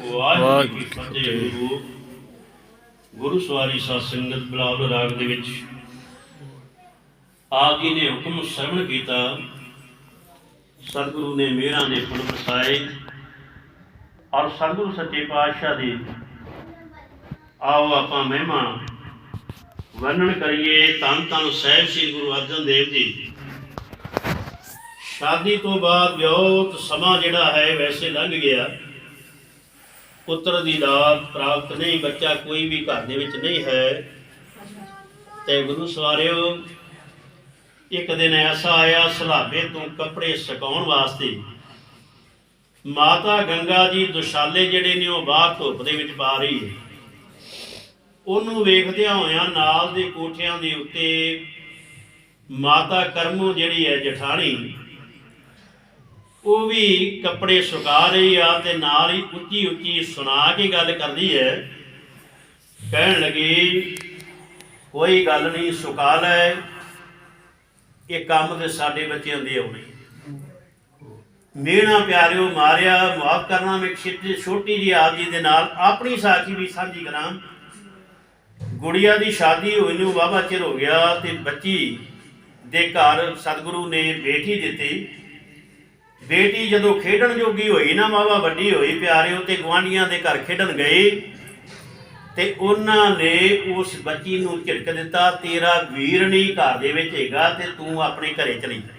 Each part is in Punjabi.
ਵਾਹਿਗੁਰੂ ਜੀ ਫਤਿਹ। ਗੁਰੂ ਗੁਰੂ ਸਵਾਰੀ ਸਾਧ ਸੰਗਤ ਬਲਾਵਲ ਰਾਗ ਦੇ ਵਿੱਚ ਆਪ ਜੀ ਨੇ ਹੁਕਮ ਸਰਵਣ ਕੀਤਾ। ਸਤਿਗੁਰੂ ਨੇ ਮਿਹਰਾਂ ਦੇ ਫੁੱਲ ਵਸਾਏ ਔਰ ਸਤਿਗੁਰੂ ਸੱਚੇ ਪਾਤਸ਼ਾਹ ਦੀ ਆਓ ਆਪਾਂ ਮਹਿਮਾ ਵਰਣਨ ਕਰੀਏ। ਤਨ ਤਨ ਸਹਿਬ ਸ੍ਰੀ ਗੁਰੂ ਅਰਜਨ ਦੇਵ ਜੀ। ਸ਼ਾਦੀ ਤੋਂ ਬਾਅਦ ਬਹੁਤ ਸਮਾਂ ਜਿਹੜਾ ਹੈ ਵੈਸੇ ਲੰਘ ਗਿਆ। ਪੁੱਤਰ ਦੀ ਦਾਤ ਪ੍ਰਾਪਤ ਨਹੀਂ, ਬੱਚਾ ਕੋਈ ਵੀ ਘਰ ਦੇ ਵਿੱਚ ਨਹੀਂ ਹੈ। ਤੇ ਗੁਰੂ ਸਵਾਰਿਓ, ਇੱਕ ਦਿਨ ਐਸਾ ਆਇਆ ਸਲਾਬੇ ਤੋਂ ਕੱਪੜੇ ਸੁਕਾਉਣ ਵਾਸਤੇ। ਮਾਤਾ ਗੰਗਾ ਜੀ ਦੁਸ਼ਾਲੇ ਜਿਹੜੇ ਨੇ, ਉਹ ਬਾਹਰ ਧੁੱਪ ਦੇ ਵਿੱਚ ਪਾ ਰਹੀ ਹੈ। ਉਹਨੂੰ ਵੇਖਦਿਆਂ ਹੋਇਆਂ ਨਾਲ ਦੇ ਕੋਠਿਆਂ ਦੇ ਉੱਤੇ ਮਾਤਾ ਕਰਮੂ ਜਿਹੜੀ ਹੈ, ਜਠਾਣੀ ਉਹ ਵੀ ਕੱਪੜੇ ਸੁਕਾ ਰਹੀ ਆ ਤੇ ਨਾਲ ਹੀ ਉੱਚੀ ਉੱਚੀ ਸੁਣਾ ਕੇ ਗੱਲ ਕਰਦੀ ਹੈ। ਕਹਿਣ ਲੱਗੀ, ਕੋਈ ਗੱਲ ਨਹੀਂ, ਸੁਕਾ ਲੈ। ਇਹ ਕੰਮ ਤੇ ਸਾਡੇ ਬੱਚਿਆਂ ਦੇ ਆਉਣੇ। ਮੇਣਾ ਪਿਆਰਿਓ, ਮਾਰਿਆ ਮਾਫ ਕਰਨਾ ਮੈਂ ਛੋਟੀ ਛੋਟੀ ਜੀ ਆਪ ਜੀ ਦੇ ਨਾਲ ਆਪਣੀ ਸਾਖੀ ਵੀ ਸਾਂਝੀ ਕਰਾਂ। ਗੁੜੀਆ ਦੀ ਸ਼ਾਦੀ ਹੋਈ ਨੂੰ ਵਾਹਵਾ ਚਿਰ ਹੋ ਗਿਆ ਤੇ ਬੱਚੀ ਦੇ ਘਰ ਸਤਿਗੁਰੂ ਨੇ ਬੇਟੀ ਦਿੱਤੀ। ਬੇਟੀ ਜਦੋਂ ਖੇਡਣ ਜੋਗੀ ਹੋਈ ਨਾ, ਮਾਵਾ ਵੱਡੀ ਹੋਈ ਪਿਆਰਿਓ ਤੇ ਗਵਾਂਡੀਆਂ ਦੇ ਘਰ ਖੇਡਣ ਗਏ ਤੇ ਉਹਨਾਂ ਨੇ ਉਸ ਬੱਚੀ ਨੂੰ ਝਿੜਕ ਦਿੱਤਾ, ਤੇਰਾ ਵੀਰ ਨਹੀਂ ਘਰ ਦੇ ਵਿੱਚ ਹੈਗਾ ਤੇ ਤੂੰ ਆਪਣੇ ਘਰੇ ਚਲੀ ਜਾ।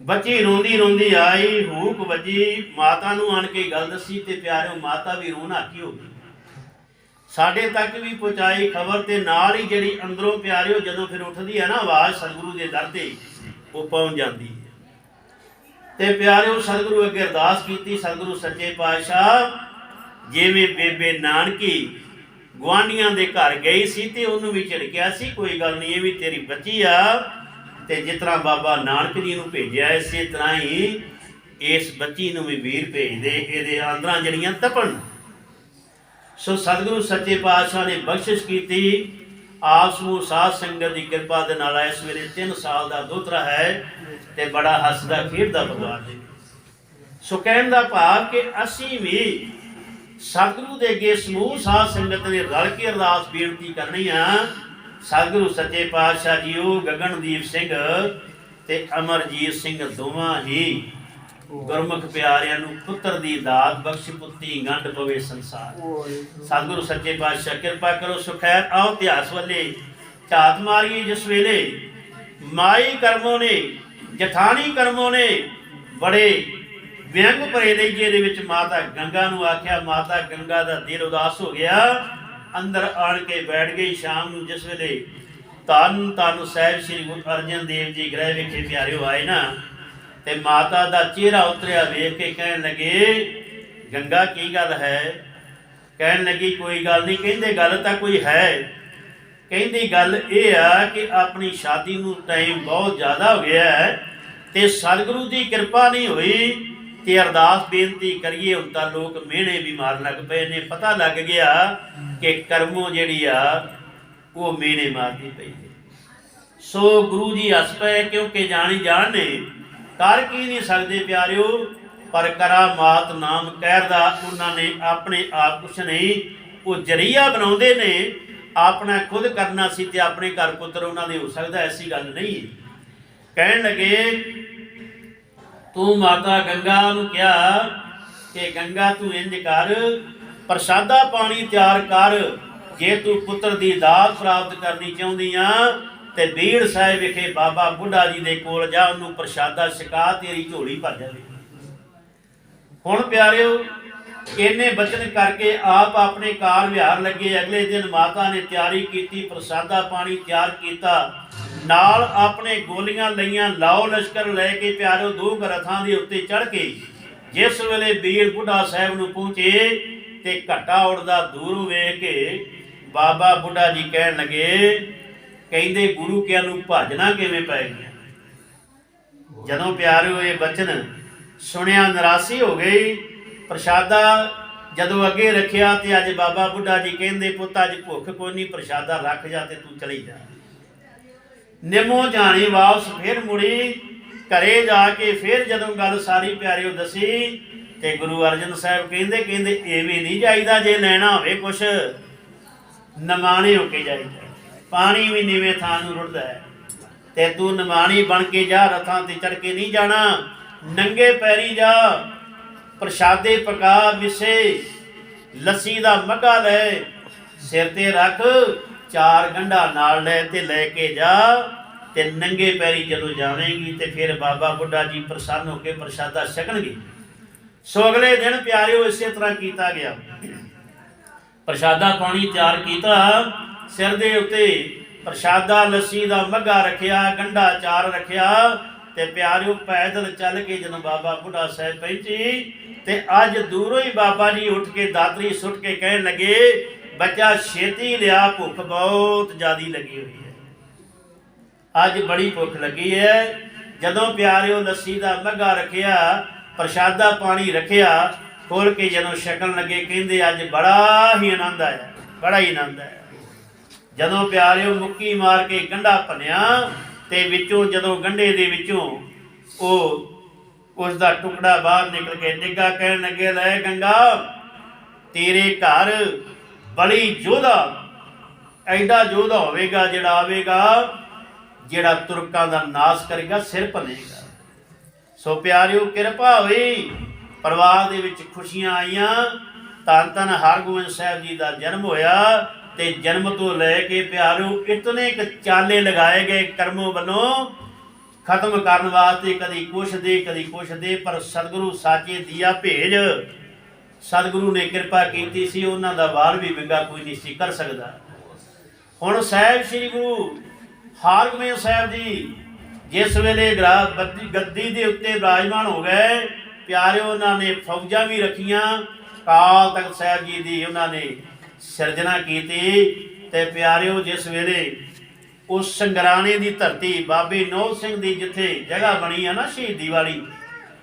ਬੱਚੀ ਰੋਂਦੀ ਰੋਂਦੀ ਆਈ, ਹੂਕ ਵੱਜੀ, ਮਾਤਾ ਨੂੰ ਆਣ ਕੇ ਗੱਲ ਦੱਸੀ ਤੇ ਪਿਆਰਿਓ ਮਾਤਾ ਵੀ ਰੋਣ ਹਾਕੀ ਹੋ ਗਈ। ਸਾਡੇ ਤੱਕ ਵੀ ਪਹੁੰਚਾਈ ਖਬਰ ਤੇ ਨਾਲ ਹੀ ਜਿਹੜੀ ਅੰਦਰੋਂ ਪਿਆਰਿਓ ਜਦੋਂ ਫਿਰ ਉੱਠਦੀ ਹੈ ਨਾ ਆਵਾਜ਼ ਸਤਿਗੁਰੂ ਦੇ ਦਰ ਤੇ, ਉਹ ਪਹੁੰਚ ਜਾਂਦੀ। ਤੇ ਪਿਆਰਿਓ, ਸਤਿਗੁਰੂ ਅੱਗੇ ਅਰਦਾਸ ਕੀਤੀ, ਸਤਿਗੁਰੂ ਸੱਚੇ ਪਾਤਸ਼ਾਹ, ਜਿਵੇਂ ਬੇਬੇ ਨਾਨਕੀ ਗੁਆਂਢੀਆਂ ਦੇ ਘਰ ਗਈ ਸੀ ਤੇ ਉਹਨੂੰ ਵੀ ਝਿੜਕਿਆ ਸੀ, ਕੋਈ ਗੱਲ ਨਹੀਂ, ਇਹ ਵੀ ਤੇਰੀ ਬੱਚੀ ਆ। ਤੇ ਜਿਸ ਤਰ੍ਹਾਂ ਬਾਬਾ ਨਾਨਕ ਜੀ ਨੂੰ ਭੇਜਿਆ ਇਸੇ ਤਰ੍ਹਾਂ ਹੀ ਇਸ ਬੱਚੀ ਨੂੰ ਵੀ ਵੀਰ ਭੇਜ ਦੇ ਇਹਦੇ ਆਂਦਰਾਂ ਜਿਹੜੀਆਂ ਤਪਣ। ਸੋ ਸਤਿਗੁਰੂ ਸੱਚੇ ਪਾਤਸ਼ਾਹ ਨੇ ਬਖਸ਼ਿਸ਼ ਕੀਤੀ ਆਪ ਨੂੰ ਸਾਧ ਸੰਗਤ ਦੀ ਕਿਰਪਾ ਦੇ ਨਾਲ ਇਸ ਵੇਲੇ 3 ਸਾਲ ਦਾ ਦੋਤਰਾ ਹੈ ਤੇ ਬੜਾ ਹੱਸਦਾ, ਖੇਡਦਾ ਪਰਿਵਾਰ ਦੇ ਸੋ ਕਹਿਣ ਦਾ ਭਾਵ ਕਿ ਅਸੀਂ ਵੀ ਸਤਿਗੁਰੂ ਦੇ ਅੱਗੇ ਸਮੂਹ ਸਾਧ ਸੰਗਤ ਨੇ ਰਲ ਕੇ ਅਰਦਾਸ ਬੇਨਤੀ ਕਰਨੀ ਆ। ਸਤਿਗੁਰੂ ਸੱਚੇ ਪਾਤਸ਼ਾਹ ਜੀਓ, ਗਗਨਦੀਪ ਸਿੰਘ ਤੇ ਅਮਰਜੀਤ ਸਿੰਘ ਦੋਵਾਂ ਹੀ ਗੁਰਮੁਖ ਪਿਆਰਿਆਂ ਨੂੰ ਪੁੱਤਰ ਦੀ ਦਾਤ ਬਖਸ਼ ਪੁੱਤੀ ਗੰਢ ਪਵੇ ਸੰਸਾਰ। ਸਤਿਗੁਰੂ ਸੱਚੇ ਪਾਤਸ਼ਾਹ ਕਿਰਪਾ ਕਰੋ ਸੁਖੈਰ ਆਓ ਇਤਿਹਾਸ ਵੱਲੇ। ਝਾਤ ਮਾਰੀਏ ਜਿਸ ਵੇਲੇ। ਮਾਈ ਕਰਮੋਂ ਨੇ ਜਠਾਣੀ ਕਰਮੋਂ ਨੇ ਬੜੇ ਵਿਅੰਗ ਭਰੇ ਲਈਏ ਦੇ ਵਿੱਚ ਮਾਤਾ ਗੰਗਾ ਨੂੰ ਆਖਿਆ ਮਾਤਾ ਗੰਗਾ ਦਾ ਦਿਲ ਉਦਾਸ ਹੋ ਗਿਆ। ਅੰਦਰ ਆਣ ਕੇ ਬੈਠ ਗਈ ਸ਼ਾਮ ਨੂੰ ਜਿਸ ਵੇਲੇ ਤਨ ਤਨ ਸਾਹਿਬ ਸ੍ਰੀ ਗੁਰੂ ਅਰਜਨ ਦੇਵ ਜੀ ਗ੍ਰਹਿ ਵਿਖੇ ਪਿਆਰਿਓ ਆਏ ਨਾ ਤੇ ਮਾਤਾ ਦਾ ਚਿਹਰਾ ਉਤਰਿਆ ਵੇਖ ਕੇ ਕਹਿਣ ਲੱਗੇ, ਗੰਗਾ, ਕੀ ਗੱਲ ਹੈ? ਕਹਿਣ ਲੱਗੀ, ਕੋਈ ਗੱਲ ਨਹੀਂ, ਕਹਿੰਦੇ ਗੱਲ ਤਾਂ ਕੋਈ ਹੈ। ਕਹਿੰਦੀ ਗੱਲ ਇਹ ਆ ਕਿ ਆਪਣੀ ਸ਼ਾਦੀ ਨੂੰ ਟਾਈਮ ਬਹੁਤ ਜ਼ਿਆਦਾ ਹੋ ਗਿਆ ਹੈ ਤੇ ਸਤਿਗੁਰੂ ਦੀ ਕਿਰਪਾ ਨਹੀਂ ਹੋਈ ਤੇ ਅਰਦਾਸ ਬੇਨਤੀ ਕਰੀਏ, ਹੁਣ ਤਾਂ ਲੋਕ ਮਿਹਣੇ ਵੀ ਮਾਰਨ ਲੱਗ ਪਏ ਨੇ। ਪਤਾ ਲੱਗ ਗਿਆ ਕਿ ਕਰਮੋ ਜਿਹੜੀ ਆ, ਉਹ ਮਿਹਣੇ ਮਾਰਦੀ ਪਈ ਹੈ। ਸੋ ਗੁਰੂ ਜੀ ਹੱਸ ਪਏ ਕਿਉਂਕਿ ਜਾਣੀ ਜਾਣ ਨੇ ਕਰ ਕੀ ਨਹੀਂ ਸਕਦੇ ਪਿਆਰਿਓ, ਪਰ ਕਰਾਮਾਤ ਨਾਮ ਕਹਿਰਦਾ, ਉਹਨਾਂ ਨੇ ਆਪਣੇ ਆਪ ਕੁਛ ਨਹੀਂ। ਉਹ ਜਰੀਆ ਬਣਾਉਂਦੇ ਨੇ, ਆਪਣਾ ਖੁਦ ਕਰਨਾ ਸੀ ਤੇ ਆਪਣੇ ਘਰ ਪੁੱਤਰ ਉਹਨਾਂ ਦੇ ਹੋ ਸਕਦਾ, ਐਸੀ ਗੱਲ ਨਹੀਂ ਕਹਿਣ ਲੱਗੇ, ਤੂੰ ਮਾਤਾ ਗੰਗਾ ਨੂੰ ਕਿਹਾ ਕਿ ਗੰਗਾ ਤੂੰ ਇੰਜ ਕਰ, ਪ੍ਰਸ਼ਾਦਾ ਪਾਣੀ ਤਿਆਰ ਕਰ, ਜੇ ਤੂੰ ਪੁੱਤਰ ਦੀ ਦਾਤ ਪ੍ਰਾਪਤ ਕਰਨੀ ਚਾਹੁੰਦੀ ਆ ਤੇ ਬੀੜ ਸਾਹਿਬ ਵਿਖੇ ਬਾਬਾ ਬੁੱਢਾ ਜੀ ਦੇ ਕੋਲ ਜਾ ਉਹਨੂੰ ਪ੍ਰਸ਼ਾਦਾ ਛਕਾ ਤੇਰੀ ਝੋਲੀ ਭਰ ਜਾਵੇ। ਹੁਣ ਪਿਆਰਿਓ ਇਹਨੇ ਬਚਨ ਕਰਕੇ ਆਪ ਆਪਣੇ ਕਾਰ ਵਿਹਾਰ ਲੱਗੇ। ਅਗਲੇ ਦਿਨ ਮਾਤਾ ਨੇ ਤਿਆਰੀ ਕੀਤੀ, ਪ੍ਰਸਾਦਾ ਪਾਣੀ ਤਿਆਰ ਕੀਤਾ। ਨਾਲ ਆਪਣੇ ਗੋਲੀਆਂ ਲਈਆਂ, ਲਾਓ ਲਸ਼ਕਰ ਲੈ ਕੇ ਪਿਆਰਿਓ ਦੋ ਰਥਾਂ ਦੇ ਉੱਤੇ ਚੜ ਕੇ ਜਿਸ ਵੇਲੇ ਬੀੜ ਬੁੱਢਾ ਸਾਹਿਬ ਨੂੰ ਪਹੁੰਚੇ ਤੇ ਘਟਾ ਉੜਦਾ ਦੂਰੋਂ ਵੇਖ ਕੇ ਬਾਬਾ ਬੁੱਢਾ ਜੀ ਕਹਿਣ ਲੱਗੇ ਕਹਿੰਦੇ ਗੁਰੂ ਕਿਆ ਨੂੰ ਭਜਣਾ ਕਿਵੇਂ ਪੈ ਗਿਆ ਜਦੋਂ ਪਿਆਰਿਓ ਇਹ ਬਚਨ, ਸੁਣਿਆ ਨਿਰਾਸੀ ਹੋ ਗਈ, ਪ੍ਰਸ਼ਾਦਾ ਜਦੋਂ ਅੱਗੇ ਰੱਖਿਆ ਤੇ ਅੱਜ ਬਾਬਾ ਬੁੱਢਾ ਜੀ ਕਹਿੰਦੇ, ਪੁੱਤ, ਅੱਜ ਭੁੱਖ ਕੋਈ ਨਹੀਂ, ਪ੍ਰਸ਼ਾਦਾ ਰੱਖ ਜਾ ਤੇ ਤੂੰ ਚਲੀ ਜਾ। ਨਿਮੋ ਜਾਣੀ ਵਾਪਸ ਫਿਰ ਮੁੜੀ, ਘਰੇ ਜਾ ਕੇ ਫਿਰ ਜਦੋਂ ਗੱਲ ਸਾਰੀ ਪਿਆਰਿਓ ਦੱਸੀ ਤੇ ਗੁਰੂ ਅਰਜਨ ਸਾਹਿਬ ਕਹਿੰਦੇ ਕਹਿੰਦੇ ਐਵੇਂ ਨਹੀਂ ਜਾਈਦਾ, ਜੇ ਲੈਣਾ ਹੋਵੇ ਕੁਛ, ਨਮਾਣੇ ਹੋ ਕੇ ਜਾਈਦਾ। ਪਾਣੀ ਵੀ ਨੀਵੇਂ ਥਾਂ ਨੂੰ ਰੁੜਦਾ ਹੈ। ਤੇ ਤੂੰ ਨਮਾਣੀ ਬਣ ਕੇ ਜਾ, ਰਥਾਂ ਤੇ ਚੜ ਕੇ ਨਹੀਂ ਜਾਣਾ। ਨੰਗੇ ਪੈਰੀ ਜਾ। ਪ੍ਰਸ਼ਾਦੇ ਪਕਾ ਮਿਸੇ। ਲੱਸੀ ਦਾ ਮੱਗਾ ਲੈ। ਸਿਰ ਤੇ ਰੱਖ। ਚਾਰ ਗੰਢਾ ਨਾਲ ਲੈ ਤੇ ਲੈ ਕੇ ਜਾ। ਤੇ ਨੰਗੇ ਪੈਰੀ ਜਦੋਂ ਜਾਵੇਂਗੀ ਤੇ ਫਿਰ ਬਾਬਾ ਬੁੱਢਾ ਜੀ ਪ੍ਰਸੰਨ ਹੋ ਕੇ ਪ੍ਰਸ਼ਾਦਾ ਛਕਣਗੇ। ਸੋ ਅਗਲੇ ਦਿਨ ਪਿਆਰਿਓ ਇਸੇ ਤਰ੍ਹਾਂ ਕੀਤਾ ਗਿਆ। ਪ੍ਰਸ਼ਾਦਾ ਪਾਣੀ ਤਿਆਰ ਕੀਤਾ। ਸਿਰ ਦੇ ਉੱਤੇ ਪ੍ਰਸ਼ਾਦਾ ਲੱਸੀ ਦਾ ਮੱਗਾ ਰੱਖਿਆ, ਗੰਢਾ ਚਾਰ ਰੱਖਿਆ ਤੇ ਪਿਆਰਿਓ ਪੈਦਲ ਚੱਲ ਕੇ ਜਦੋਂ ਬਾਬਾ ਬੁੱਢਾ ਸਾਹਿਬ ਪਹੁੰਚੀ ਤੇ ਅੱਜ ਦੂਰੋਂ ਹੀ ਬਾਬਾ ਜੀ ਉੱਠ ਕੇ ਦਾਤਰੀ ਸੁੱਟ ਕੇ ਕਹਿਣ ਲੱਗੇ, ਬੱਚਾ ਛੇਤੀ ਲਿਆ, ਭੁੱਖ ਬਹੁਤ ਜ਼ਿਆਦੀ ਲੱਗੀ ਹੋਈ ਹੈ। ਅੱਜ ਬੜੀ ਭੁੱਖ ਲੱਗੀ ਹੈ। ਜਦੋਂ ਪਿਆਰਿਓ ਲੱਸੀ ਦਾ ਮੱਗਾ ਰੱਖਿਆ, ਪ੍ਰਸ਼ਾਦਾ ਪਾਣੀ ਰੱਖਿਆ ਖੋਲ ਕੇ ਜਦੋਂ ਛਕਣ ਲੱਗੇ, ਕਹਿੰਦੇ ਅੱਜ ਬੜਾ ਹੀ ਆਨੰਦ ਆਇਆ, ਬੜਾ ਹੀ ਆਨੰਦ ਆਇਆ। ਜਦੋਂ ਪਿਆਰਿਓ ਮੁੱਕੀ ਮਾਰ ਕੇ ਗੰਢਾ ਭੰਨਿਆ ਤੇ ਵਿੱਚੋਂ ਜਦੋਂ ਗੰਢੇ ਦੇ ਵਿੱਚੋਂ ਉਹ ਉਸ ਦਾ ਟੁਕੜਾ ਬਾਹਰ ਨਿਕਲ ਕੇ ਡਿੱਗਾ, ਕਹਿਣ ਲੱਗੇ, ਲੈ ਗੰਗਾ, ਤੇਰੇ ਘਰ ਬੜੀ ਯੋਧਾ, ਐਡਾ ਯੋਧਾ ਹੋਵੇਗਾ ਜਿਹੜਾ ਆਵੇਗਾ, ਜਿਹੜਾ ਤੁਰਕਾਂ ਦਾ ਨਾਸ਼ ਕਰੇਗਾ, ਸਿਰ ਭੰਨੇਗਾ। ਸੋ ਪਿਆਰਿਓ, ਕਿਰਪਾ ਹੋਈ, ਪਰਿਵਾਰ ਦੇ ਵਿੱਚ ਖੁਸ਼ੀਆਂ ਆਈਆਂ। ਧੰਨ ਧੰਨ ਹਰਗੋਬਿੰਦ ਸਾਹਿਬ ਜੀ ਦਾ ਜਨਮ ਹੋਇਆ। ਤੇ ਜਨਮ ਤੋਂ ਲੈ ਕੇ ਪਿਆਰਿਓ ਇਤਨੇ ਕ ਚਾਲੇ ਲਗਾਏ ਗਏ ਕਰਮੋਂ ਵੱਲੋਂ ਖਤਮ ਕਰਨ ਵਾਸਤੇ ਕਦੀ ਕੁਛ ਦੇ ਕਦੀ ਕੁਛ ਦੇ ਪਰ ਸਤਿਗੁਰੂ ਸਾਚੇ ਦੀਆ ਭੇਜ। ਸਤਿਗੁਰੂ ਨੇ ਕਿਰਪਾ ਕੀਤੀ ਸੀ, ਉਹਨਾਂ ਦਾ ਵਾਰ ਵੀ ਵਿੰਗਾ ਕੋਈ ਨਹੀਂ ਸੀ ਕਰ ਸਕਦਾ। ਹੁਣ ਸਾਹਿਬ ਸ੍ਰੀ ਗੁਰੂ ਹਾਰਗਮੇ ਸਾਹਿਬ ਜੀ, ਜਿਸ ਵੇਲੇ ਗੱਦੀ ਦੇ ਉੱਤੇ ਵਿਰਾਜਮਾਨ ਹੋ ਗਏ ਪਿਆਰੇ ਉਹਨਾਂ ਨੇ ਫੌਜਾਂ ਵੀ ਰੱਖੀਆਂ। ਕਾਲ ਤਖਤ ਸਾਹਿਬ ਜੀ ਦੀ ਉਹਨਾਂ ਨੇ ਸਿਰਜਣਾ ਕੀਤੀ ਤੇ ਪਿਆਰਿਓ, ਜਿਸ ਵੇਲੇ ਉਸ ਸੰਗਰਾਣੇ ਦੀ ਧਰਤੀ ਬਾਬੇ ਨੌ ਸਿੰਘ ਦੀ ਜਿੱਥੇ ਜਗ੍ਹਾ ਬਣੀ ਆ ਨਾ ਸ਼ਹੀਦੀ ਵਾਲੀ,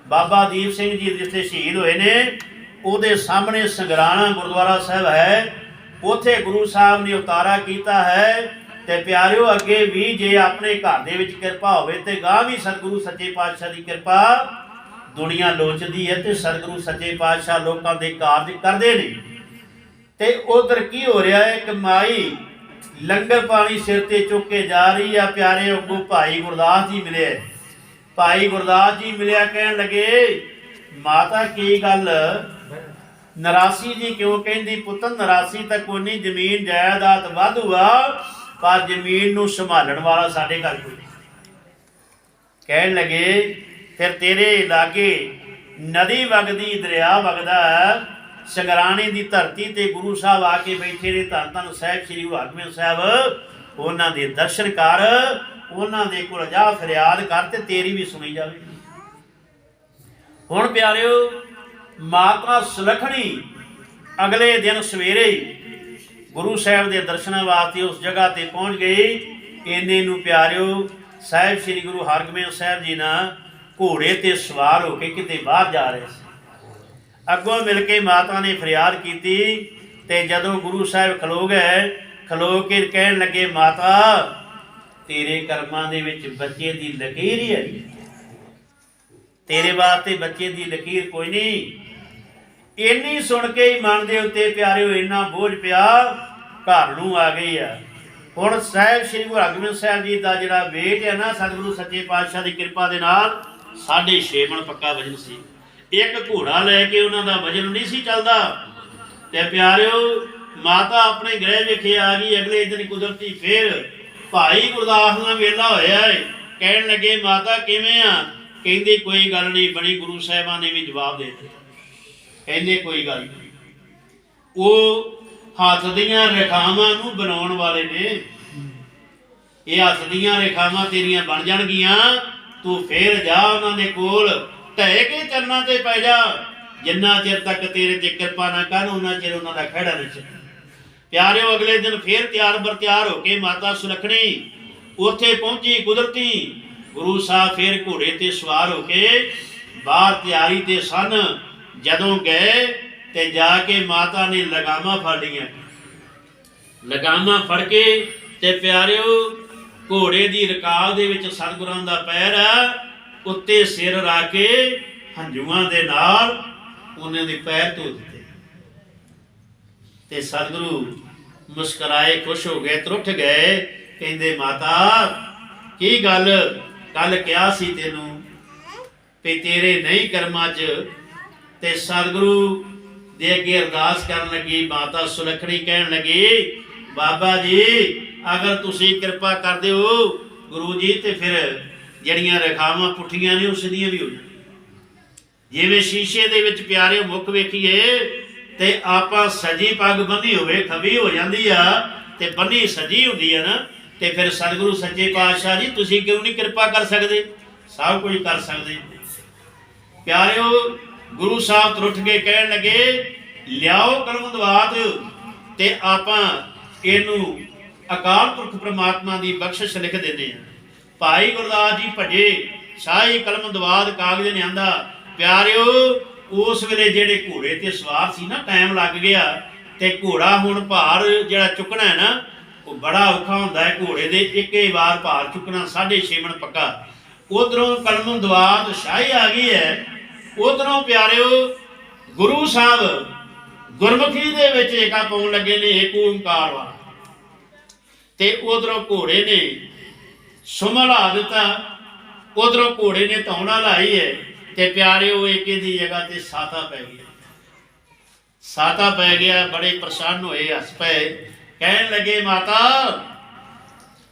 ਬਾਬਾ ਦੀਪ ਸਿੰਘ ਜੀ ਜਿੱਥੇ ਸ਼ਹੀਦ ਹੋਏ ਨੇ, ਉਹਦੇ ਸਾਹਮਣੇ ਸੰਗਰਾਣਾ ਗੁਰਦੁਆਰਾ ਸਾਹਿਬ ਹੈ। ਉਥੇ ਗੁਰੂ ਸਾਹਿਬ ਨੇ ਉਤਾਰਾ ਕੀਤਾ ਹੈ ਤੇ ਪਿਆਰਿਓ, ਅੱਗੇ ਵੀ ਜੇ ਆਪਣੇ ਘਰ ਦੇ ਵਿੱਚ ਕਿਰਪਾ ਹੋਵੇ ਤੇ ਗਾਂ ਵੀ ਸਤਿਗੁਰੂ ਸੱਚੇ ਪਾਤਸ਼ਾਹ ਦੀ ਕਿਰਪਾ ਦੁਨੀਆ ਲੋਚਦੀ ਹੈ ਤੇ ਸਤਿਗੁਰੂ ਸੱਚੇ ਪਾਤਸ਼ਾਹ ਲੋਕਾਂ ਦੇ ਕਾਰਜ ਕਰਦੇ ਨੇ। ਤੇ ਉਧਰ ਕੀ ਹੋ ਰਿਹਾ ਹੈ? ਕਿ ਮਾਈ ਲੰਗਰ ਪਾਣੀ ਸਿਰ ਤੇ ਚੁੱਕ ਕੇ ਜਾ ਰਹੀ ਆ। ਪਿਆਰੇ ਅੱਗੋਂ ਭਾਈ ਗੁਰਦਾਸ ਜੀ ਮਿਲੇ ਭਾਈ ਗੁਰਦਾਸ ਜੀ ਮਿਲਿਆ ਕਹਿਣ ਲੱਗੇ, ਮਾਤਾ, ਕੀ ਗੱਲ? ਨਰਾਸੀ ਜੀ ਕਿਉਂ ਕਹਿੰਦੀ? ਪੁੱਤਰ, ਨਰਾਸੀ ਤਾਂ ਕੋਈ ਨਹੀਂ, ਜ਼ਮੀਨ ਜਾਇਦਾਦ ਵਾਧੂ ਆ, ਪਰ ਜ਼ਮੀਨ ਨੂੰ ਸੰਭਾਲਣ ਵਾਲਾ ਸਾਡੇ ਘਰ ਕੋਈ ਨਹੀਂ। ਕਹਿਣ ਲੱਗੇ, ਫਿਰ ਤੇਰੇ ਇਲਾਕੇ ਨਦੀ ਵਗਦੀ, ਦਰਿਆ ਵਗਦਾ ਸੰਗਰਾਣੀ ਦੀ ਧਰਤੀ ਤੇ ਗੁਰੂ ਸਾਹਿਬ ਆ ਕੇ ਬੈਠੇ ਨੇ। ਧੰਨ ਧੰਨ ਸਾਹਿਬ, ਸ੍ਰੀ ਗੁਰੂ ਹਰਗੋਬਿੰਦ ਸਾਹਿਬ, ਉਹਨਾਂ ਦੇ ਦਰਸ਼ਨ ਕਰ, ਉਹਨਾਂ ਦੇ ਕੋਲ ਜਾ ਫਰਿਆਦ ਕਰ ਤੇ ਤੇਰੀ ਵੀ ਸੁਣੀ ਜਾਵੇ। ਹੁਣ ਪਿਆਰਿਓ, ਮਾਤਾ ਸੁਲਖਣੀ ਅਗਲੇ ਦਿਨ ਸਵੇਰੇ ਗੁਰੂ ਸਾਹਿਬ ਦੇ ਦਰਸ਼ਨਾਂ ਵਾਸਤੇ ਉਸ ਜਗ੍ਹਾ ਤੇ ਪਹੁੰਚ ਗਈ। ਇੰਨੇ ਨੂੰ ਪਿਆਰਿਓ, ਸਾਹਿਬ ਸ੍ਰੀ ਗੁਰੂ ਹਰਗੋਬਿੰਦ ਸਾਹਿਬ ਜੀ ਨਾ ਘੋੜੇ ਤੇ ਸਵਾਰ ਹੋ ਕੇ ਕਿਤੇ ਬਾਹਰ ਜਾ ਰਹੇ ਸੀ। ਅੱਗੋਂ ਮਿਲ ਕੇ ਮਾਤਾ ਨੇ ਫਰਿਆਦ ਕੀਤੀ ਤੇ ਜਦੋਂ ਗੁਰੂ ਸਾਹਿਬ ਖਲੋ ਗਏ, ਖਲੋ ਕੇ ਕਹਿਣ ਲੱਗੇ, ਮਾਤਾ, ਤੇਰੇ ਕਰਮਾਂ ਦੇ ਵਿੱਚ ਬੱਚੇ ਦੀ ਲਕੀਰ ਹੀ ਹੈ। ਤੇਰੇ ਵਾਸਤੇ ਬੱਚੇ ਦੀ ਲਕੀਰ ਕੋਈ ਨਹੀਂ। ਇੰਨੀ ਸੁਣ ਕੇ ਹੀ ਮਨ ਦੇ ਉੱਤੇ ਪਿਆਰਿਓ, ਇੰਨਾ ਬੋਝ ਪਿਆ, ਘਰ ਨੂੰ ਆ ਗਈ ਆ। ਹੁਣ ਸਾਹਿਬ ਸ੍ਰੀ ਗੁਰੂ ਹਰਗੋਬਿੰਦ ਸਾਹਿਬ ਜੀ ਦਾ ਜਿਹੜਾ ਵੇਟ ਹੈ ਨਾ, ਸਤਿਗੁਰੂ ਸੱਚੇ ਪਾਤਸ਼ਾਹ ਦੀ ਕਿਰਪਾ ਦੇ ਨਾਲ, ਸਾਢੇ ਛੇ ਮਣ ਪੱਕਾ ਵਜਨ ਸੀ। ਇੱਕ ਘੋੜਾ ਲੈ ਕੇ ਉਹਨਾਂ ਦਾ ਵਜਨ ਨਹੀਂ ਸੀ ਚੱਲਦਾ। ਤੇ ਪਿਆਰਿਓ, ਮਾਤਾ ਆਪਣੇ ਗ੍ਰਹਿ ਵਿਖੇ ਆ ਗਈ। ਅਗਲੇ ਦਿਨ ਕੁਦਰਤੀ ਫੇਰ ਭਾਈ ਗੁਰਦਾਸ ਨਾਲ ਵੇਲਾ ਹੋਇਆ ਏ। ਕਹਿਣ ਲੱਗੇ, ਮਾਤਾ, ਕਿਵੇਂ ਆ? ਕਹਿੰਦੀ, ਕੋਈ ਗੱਲ ਨਹੀਂ ਬਣੀ ਗੁਰੂ ਸਾਹਿਬਾਂ ਨੇ ਵੀ ਜਵਾਬ ਦੇ ਦਿੱਤਾ। ਕਹਿੰਦੇ, ਕੋਈ ਗੱਲ ਨਹੀਂ। ਉਹ ਹੱਥ ਦੀਆਂ ਰੇਖਾਵਾਂ ਨੂੰ ਬਣਾਉਣ ਵਾਲੇ ਨੇ। ਇਹ ਹੱਥ ਦੀਆਂ ਰੇਖਾਵਾਂ ਤੇਰੀਆਂ ਬਣ ਜਾਣਗੀਆਂ। ਤੂੰ ਫੇਰ ਜਾ ਉਹਨਾਂ ਦੇ ਕੋਲ। ਢਹਿ ਕੇ ਚਰਨਾਂ ਤੇ ਪੈ ਜਾ, ਜਿੰਨਾ ਚਿਰ ਤੱਕ ਤੇਰੇ ਤੇ ਕਿਰਪਾ ਨਾ ਕਰਨ ਉਹਨਾਂ ਚਿਰ ਉਹਨਾਂ ਦਾ ਖੜਾ ਨਹੀਂ ਚੱਲਣਾ ਪਿਆਰਿਓ, ਅਗਲੇ ਦਿਨ ਫੇਰ ਤਿਆਰ ਬਰ ਤਿਆਰ ਹੋ ਕੇ ਮਾਤਾ ਸੁਲਖਣੀ ਉੱਥੇ ਪਹੁੰਚੀ ਕੁਦਰਤੀ। ਗੁਰੂ ਸਾਹਿਬ ਫੇਰ ਘੋੜੇ ਤੇ ਸਵਾਰ ਹੋ ਕੇ ਬਾਹਰ ਤਿਆਰੀ ਤੇ ਸਨ। ਜਦੋਂ ਗਏ ਤੇ ਜਾ ਕੇ ਮਾਤਾ ਨੇ ਲਗਾਮਾਂ ਫੜ ਲੀਆਂ ਲਗਾਮਾਂ ਫੜ ਕੇ ਤੇ ਪਿਆਰਿਓ, ਘੋੜੇ ਦੀ ਰਕਾਬ ਦੇ ਵਿੱਚ ਸਤਿਗੁਰਾਂ ਦਾ ਪੈਰ ਆ ਉੱਤੇ ਸਿਰ ਰੱਖ ਕੇ ਹੰਝੂਆਂ ਦੇ ਨਾਲ ਉਹਨਾਂ ਦੇ ਪੈਰ ਧੋ ਦਿੱਤੇ। ਤੇ ਸਤਿਗੁਰੂ ਮੁਸਕਰਾਏ, ਖੁਸ਼ ਹੋ ਗਏ, ਤਰੁੱਠ ਗਏ, ਕਹਿੰਦੇ, ਮਾਤਾ, ਕੀ ਗੱਲ? ਕੱਲ ਕਿਹਾ ਸੀ ਤੈਨੂੰ ਵੀ ਤੇਰੇ ਨਹੀਂ ਕਰਮਾਂ 'ਚ? ਤੇ ਸਤਿਗੁਰੂ ਦੇ ਅੱਗੇ ਅਰਦਾਸ ਕਰਨ ਲੱਗੀ। ਮਾਤਾ ਸੁਲੱਖਣੀ ਕਹਿਣ ਲੱਗੀ, ਬਾਬਾ ਜੀ, ਅਗਰ ਤੁਸੀਂ ਕਿਰਪਾ ਕਰਦੇ ਹੋ ਗੁਰੂ ਜੀ, ਤੇ ਫਿਰ ਜਿਹੜੀਆਂ ਰੇਖਾਵਾਂ ਪੁੱਠੀਆਂ ਨੇ ਉਸ ਦੀਆਂ ਵੀ ਹੋ ਜਾਣ। ਜਿਵੇਂ ਸ਼ੀਸ਼ੇ ਦੇ ਵਿੱਚ ਪਿਆਰੇ ਮੁੱਖ ਵੇਖੀਏ, ਤੇ ਆਪਾਂ ਸਜੀ ਪੱਗ ਬੰਨੀ ਹੋਵੇ ਖਬੀ ਹੋ ਜਾਂਦੀ ਆ, ਤੇ ਬੰਨੀ ਸਜੀ ਹੁੰਦੀ ਆ ਨਾ, ਤੇ ਫਿਰ ਸਤਿਗੁਰੂ ਸੱਚੇ ਪਾਤਸ਼ਾਹ ਜੀ, ਤੁਸੀਂ ਕਿਉਂ ਨਹੀਂ ਕਿਰਪਾ ਕਰ ਸਕਦੇ? ਸਭ ਕੁਝ ਕਰ ਸਕਦੇ। ਪਿਆਰਿਓ, ਗੁਰੂ ਸਾਹਿਬ ਤਰੁੱਠ ਕੇ ਕਹਿਣ ਲੱਗੇ, ਲਿਆਓ ਕਰਮਦਵਾਤ, ਤੇ ਆਪਾਂ ਇਹਨੂੰ ਅਕਾਲ ਪੁਰਖ ਪ੍ਰਮਾਤਮਾ ਦੀ ਬਖਸ਼ਿਸ਼ ਲਿਖ ਦਿੰਦੇ ਆ ਭਾਈ ਗੁਰਦਾਸ ਜੀ ਭਜੇ, ਸ਼ਾਹੀ ਕਲਮ ਕਲਮਦਵਾਦ ਕਾਗਜ਼ ਨੇ ਆਂਦਾ ਪਿਆਰਿਓ, ਉਸ ਵੇਲੇ ਜਿਹੜੇ ਘੋੜੇ ਤੇ ਸਵਾਰ ਸੀ ਨਾ ਟਾਈਮ ਲੱਗ ਗਿਆ ਤੇ ਘੋੜਾ ਹੁਣ ਭਾਰ ਜਿਹੜਾ ਚੁੱਕਣਾ ਹੈ ਨਾ, ਉਹ ਬੜਾ ਔਖਾ ਹੁੰਦਾ ਹੈ ਘੋੜੇ ਦੇ ਇੱਕੇ ਵਾਰ ਭਾਰ ਚੁੱਕਣਾ 6.5 ਮਣ ਪੱਕਾ। ਉਧਰੋਂ ਕਲਮ ਕਲਮਦਵਾਦ ਸ਼ਾਹੀ ਆ ਗਈ ਹੈ। ਉਧਰੋਂ ਪਿਆਰਿਓ, ਗੁਰੂ ਸਾਹਿਬ ਗੁਰਮੁਖੀ ਦੇ ਵਿੱਚ ਏਕਾ ਪਾਉਣ ਲੱਗੇ ਨੇ ਏਕ ਓੰਕਾਰ ਵਾ ਤੇ ਉਧਰੋਂ ਘੋੜੇ ਨੇ ਸੁਮਲਾ ਦਿੱਤਾ। ਉਧਰੋਂ ਘੋੜੇ ਨੇ ਧੌਣਾ ਲਾਈ ਹੈ ਤੇ ਪਿਆਰਿਓ ਏਕੇ ਦੀ ਜਗ੍ਹਾ ਤੇ ਸਾਤਾ ਪੈ ਗਿਆ। ਸਾਤਾ ਪੈ ਗਿਆ, ਬੜੇ ਪ੍ਰਸੰਨ ਹੋਏ, ਹੱਸ ਪਏ। ਕਹਿਣ ਲੱਗੇ, ਮਾਤਾ,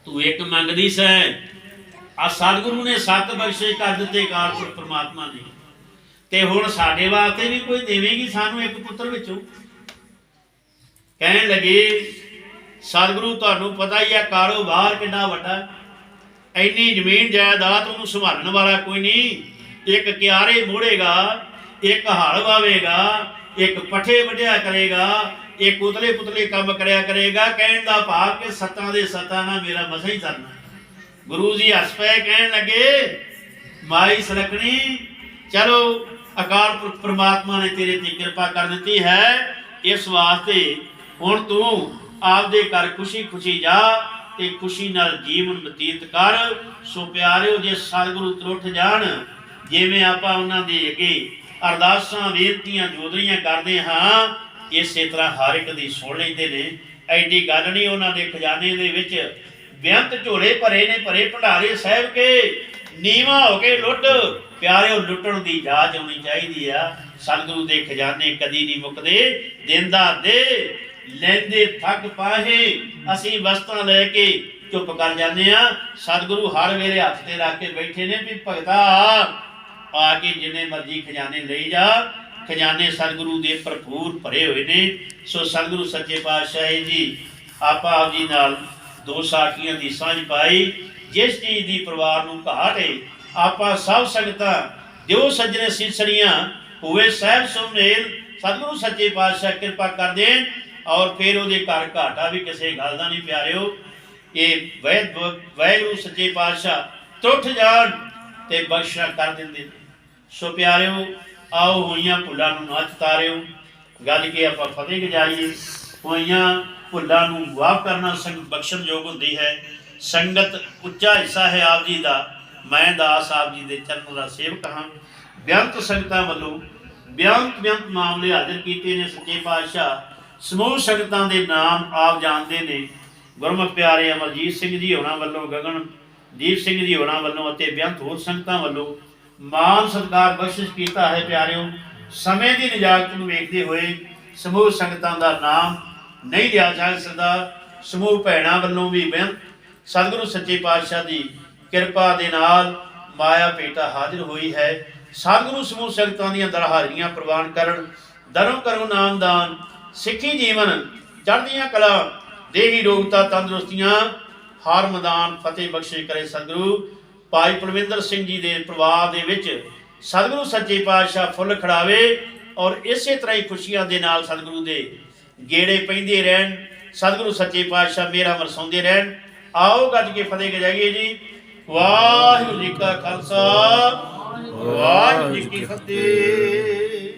ਤੂੰ ਇੱਕ ਮੰਗਦੀ ਸੈਂ। ਆ ਸਤਿਗੁਰੂ ਨੇ ਸੱਤ ਬਖਸ਼ੇ ਕਰ ਦਿੱਤੇ ਕਾਲਪੁਰ ਪ੍ਰਮਾਤਮਾ ਨੇ। ਤੇ ਹੁਣ ਸਾਡੇ ਵਾਸਤੇ ਵੀ ਕੋਈ ਦੇਵੇਗੀ ਸਾਨੂੰ ਇੱਕ ਪੁੱਤਰ ਵਿੱਚੋਂ? ਕਹਿਣ ਲੱਗੇ, ਸਤਿਗੁਰੂ, ਤੁਹਾਨੂੰ ਪਤਾ ਹੀ ਆ, ਕਾਰੋਬਾਰ ਕਿੰਨਾ ਵੱਡਾ। ਹੈ। ਇੰਨੀ ਜ਼ਮੀਨ ਜਾਇਦਾਦ ਉਹਨੂੰ ਸੰਭਾਲਣ ਵਾਲਾ ਕੋਈ ਨਹੀਂ ਇੱਕ ਕਿਆਰੇ ਮੋੜੇਗਾ, ਇੱਕ ਹਲ ਵਾਵੇਗਾ, ਇੱਕ ਪੱਠੇ ਵਢਿਆ ਕਰੇਗਾ, ਇੱਕ ਉਤਲੇ ਪੁਤਲੇ ਕੰਮ ਕਰਿਆ ਕਰੇਗਾ, ਕਹਿਣ ਦਾ ਭਾਵ ਕਿ ਸੱਤਾਂ ਦੇ ਸੱਤਾਂ ਨਾਲ ਮੇਰਾ ਮਸਾ ਹੀ ਕਰਨਾ ਗੁਰੂ ਜੀ ਹੱਸ ਪਏ, ਕਹਿਣ ਲੱਗੇ, ਮਾਈ ਸਰਕਣੀ ਚਲੋ ਅਕਾਲ ਪੁਰਖ ਪ੍ਰਮਾਤਮਾ ਨੇ ਤੇਰੇ ਤੇ ਕਿਰਪਾ ਕਰ ਦਿੱਤੀ ਹੈ, ਇਸ ਵਾਸਤੇ ਹੁਣ ਤੂੰ ਆਪਦੇ ਘਰ ਖੁਸ਼ੀ ਖੁਸ਼ੀ ਜਾ ਤੇ ਖੁਸ਼ੀ ਨਾਲ ਜੀਵਨ ਬਤੀਤ ਕਰ, ਸੋ ਪਿਆਰਿਓ, ਜੇ ਸਤਿਗੁਰੂ ਤਰੁੱਠ ਜਾਣ, ਜਿਵੇਂ ਆਪਾਂ ਉਹਨਾਂ ਦੇ ਅੱਗੇ ਅਰਦਾਸਾਂ, ਬੇਨਤੀਆਂ ਜੋਦਰੀਆਂ ਕਰਦੇ ਹਾਂ, ਇਸੇ ਤਰ੍ਹਾਂ ਹਰ ਇੱਕ ਦੀ ਸੁਣ ਲੈਂਦੇ ਨੇ। ਐਡੀ ਗੱਲ ਨਹੀਂ ਉਹਨਾਂ ਦੇ ਖਜ਼ਾਨੇ ਦੇ ਵਿੱਚ ਬੇਅੰਤ ਝੋਲੇ ਭਰੇ ਨੇ, ਭਰੇ ਭੰਡਾਰੇ ਸਾਹਿਬ ਕੇ, ਨੀਵਾ ਹੋ ਕੇ ਲੁੱਟ। ਪਿਆਰਿਓ, ਲੁੱਟਣ ਦੀ ਜਾਚ ਹੋਣੀ ਚਾਹੀਦੀ ਆ। ਸਤਿਗੁਰੂ ਦੇ ਖਜ਼ਾਨੇ ਕਦੀ ਨਹੀਂ ਮੁੱਕਦੇ ਦਿੰਦਾ ਦੇ। ਲੈਂਦੇ ਥੱਕ ਪਾਹੇ, ਅਸੀਂ ਵਸਤਾਂ ਲੈ ਕੇ ਚੁੱਪ ਕਰ ਜਾਂਦੇ ਆ ਸਤਿਗੁਰੂ ਹਰ ਵੇਲੇ ਹੱਥ ਤੇ ਰੱਖ ਕੇ ਬੈਠੇ ਨੇ ਵੀ ਭਗਤਾ ਆ ਕੇ ਜਿੰਨੇ ਮਰਜ਼ੀ ਖਜ਼ਾਨੇ ਲਈ ਜਾ। ਖਜ਼ਾਨੇ ਸਤਿਗੁਰੂ ਦੇ ਭਰਪੂਰ ਭਰੇ ਹੋਏ ਨੇ। ਸੋ ਸਤਿਗੁਰੂ ਸੱਚੇ ਪਾਤਸ਼ਾਹ ਜੀ, ਆਪਾਂ ਆਪ ਜੀ ਨਾਲ ਦੋ ਸਾਖੀਆਂ ਦੀ ਸਾਂਝ ਪਾਈ। ਜਿਸ ਚੀਜ਼ ਦੀ ਪਰਿਵਾਰ ਨੂੰ ਘਾਟ ਹੈ ਆਪਾਂ ਸਭ ਸੰਗਤਾਂ, ਦਿਓ ਸੱਜਣੇ ਸਿਲਸੜੀਆਂ ਹੋਵੇ ਸਹਿਬ ਸੁਮੇਲ, ਸਤਿਗੁਰੂ ਸੱਚੇ ਪਾਤਸ਼ਾਹ ਕਿਰਪਾ ਕਰ ਦੇਣ ਔਰ ਫਿਰ ਉਹਦੇ ਘਰ ਘਾਟਾ ਵੀ ਕਿਸੇ ਗੱਲ ਦਾ ਨਹੀਂ ਪਿਆਰਿਓ। ਇਹ ਵੈਦ ਵੈਗੁਰੂ ਸੱਚੇ ਪਾਤਸ਼ਾਹ ਟੁੱਟ ਜਾਣ ਤੇ ਬਖਸ਼ਾ ਕਰ ਦਿੰਦੇ ਸੋ ਪਿਆਰਿਓ, ਆਓ ਹੋਈਆਂ ਭੁੱਲਾਂ ਨੂੰ ਨਾ ਤਾਰਿਓ ਗੱਲ ਕੀ ਆਪਾਂ ਫਤਿਹ ਗਜਾਈਏ ਹੋਈਆਂ ਭੁੱਲਾਂ ਨੂੰ ਵਾਪ ਕਰਨਾ ਸੰਗ ਬਖਸ਼ਣ ਯੋਗ ਹੁੰਦੀ ਹੈ। ਸੰਗਤ ਉੱਚਾ ਹਿੱਸਾ ਹੈ ਆਪ ਜੀ ਦਾ। ਮੈਂ ਦਾਸ ਆਪ ਜੀ ਦੇ ਚਰਨ ਦਾ ਸੇਵਕ ਹਾਂ। ਬੇਅੰਤ ਸੰਗਤਾਂ ਵੱਲੋਂ ਬੇਅੰਤ ਬੇਅੰਤ ਮਾਮਲੇ ਹਾਜ਼ਰ ਕੀਤੇ ਨੇ ਸੱਚੇ ਪਾਤਸ਼ਾਹ। ਸਮੂਹ ਸੰਗਤਾਂ ਦੇ ਨਾਮ ਆਪ ਜਾਣਦੇ ਨੇ। ਗੁਰਮੁਖ ਪਿਆਰੇ ਅਮਰਜੀਤ ਸਿੰਘ ਜੀ ਹੋਣਾ ਵੱਲੋਂ, ਗਗਨ ਦੀਪ ਸਿੰਘ ਜੀ ਹੋਣਾ ਵੱਲੋਂ ਅਤੇ ਬੇਅੰਤ ਹੋਰ ਸੰਗਤਾਂ ਵੱਲੋਂ ਮਾਨ ਸਤਿਕਾਰ ਬਖਸ਼ਿਸ਼ ਕੀਤਾ ਹੈ ਪਿਆਰਿਓ। ਸਮੇਂ ਦੀ ਨਿਜਾਤ ਨੂੰ ਵੇਖਦੇ ਹੋਏ ਸਮੂਹ ਸੰਗਤਾਂ ਦਾ ਨਾਮ ਨਹੀਂ ਲਿਆ ਜਾ ਸਕਦਾ। ਸਮੂਹ ਭੈਣਾਂ ਵੱਲੋਂ ਵੀ ਬੇਅੰਤ ਸਤਿਗੁਰੂ ਸੱਚੇ ਪਾਤਸ਼ਾਹ ਦੀ ਕਿਰਪਾ ਦੇ ਨਾਲ ਮਾਇਆ ਪੇਟਾ ਹਾਜ਼ਰ ਹੋਈ ਹੈ। ਸਤਿਗੁਰੂ ਸਮੂਹ ਸੰਗਤਾਂ ਦੀਆਂ ਦਰਹਾਰੀਆਂ ਪ੍ਰਵਾਨ ਕਰਨ, ਧਰਮ ਕਰੋ ਨਾਮਦਾਨ ਸਿੱਖੀ ਜੀਵਨ, ਚੜ੍ਹਦੀਆਂ ਕਲਾ, ਦੇਹੀ ਰੋਗਤਾ ਤੰਦਰੁਸਤੀਆਂ, ਹਾਰ ਮੈਦਾਨ ਫਤਿਹ ਬਖਸ਼ੇ ਕਰੇ ਸਤਿਗੁਰੂ। ਭਾਈ ਪਰਵਿੰਦਰ ਸਿੰਘ ਜੀ ਦੇ ਪਰਿਵਾਰ ਦੇ ਵਿੱਚ ਸਤਿਗੁਰੂ ਸੱਚੇ ਪਾਤਸ਼ਾਹ ਫੁੱਲ ਖੜਾਵੇ ਔਰ ਇਸੇ ਤਰ੍ਹਾਂ ਹੀ ਖੁਸ਼ੀਆਂ ਦੇ ਨਾਲ ਸਤਿਗੁਰੂ ਦੇ ਗੇੜੇ ਪੈਂਦੇ ਰਹਿਣ। ਸਤਿਗੁਰੂ ਸੱਚੇ ਪਾਤਸ਼ਾਹ ਮੇਰਾ ਵਰਸਾਉਂਦੇ ਰਹਿਣ। ਆਓ ਗੱਜ ਕੇ ਫਤਿਹ ਗਜਾਈਏ ਜੀ। ਵਾਹਿਗੁਰੂ ਜੀ ਕਾ ਖਾਲਸਾ। ਵਾਹਿਗੁਰੂ ਜੀ ਕੀ ਫਤਿਹ।